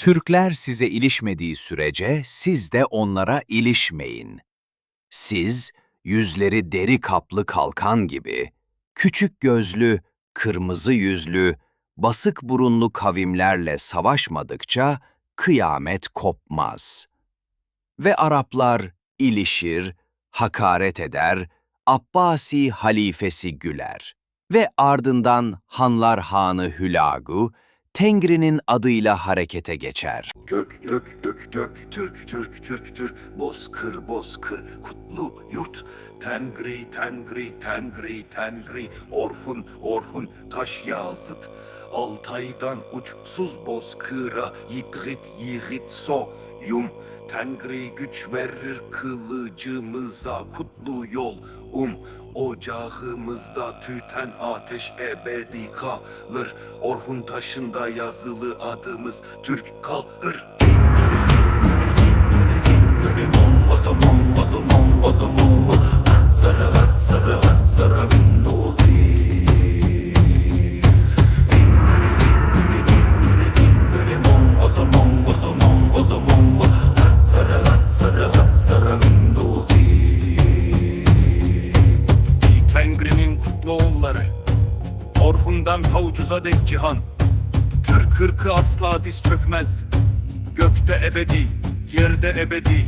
Türkler size ilişmediği sürece siz de onlara ilişmeyin. Siz, yüzleri deri kaplı kalkan gibi, küçük gözlü, kırmızı yüzlü, basık burunlu kavimlerle savaşmadıkça kıyamet kopmaz. Ve Araplar ilişir, hakaret eder, Abbasi halifesi güler. Ve ardından Hanlar Hanı Hülagu, Tengri'nin adıyla harekete geçer. Gök gök gök gök Türk Türk Türk Türk Bozkır bozkır kutlu yurt Tengri Tengri Tengri Tengri Orhun Orhun taş yazıt. Altay'dan uçsuz bozkıra Yiğit yiğit soyum. Tengri güç verir kılıcımıza Kutlu yol um. Ocağımızda tüten ateş ebedi kalır. Orhun taşında yazılı adımız Türk kalır oğulları Orhun'dan Tavucuz'a dek cihan. Türk hırkı asla diz çökmez. Gökte ebedi, yerde ebedi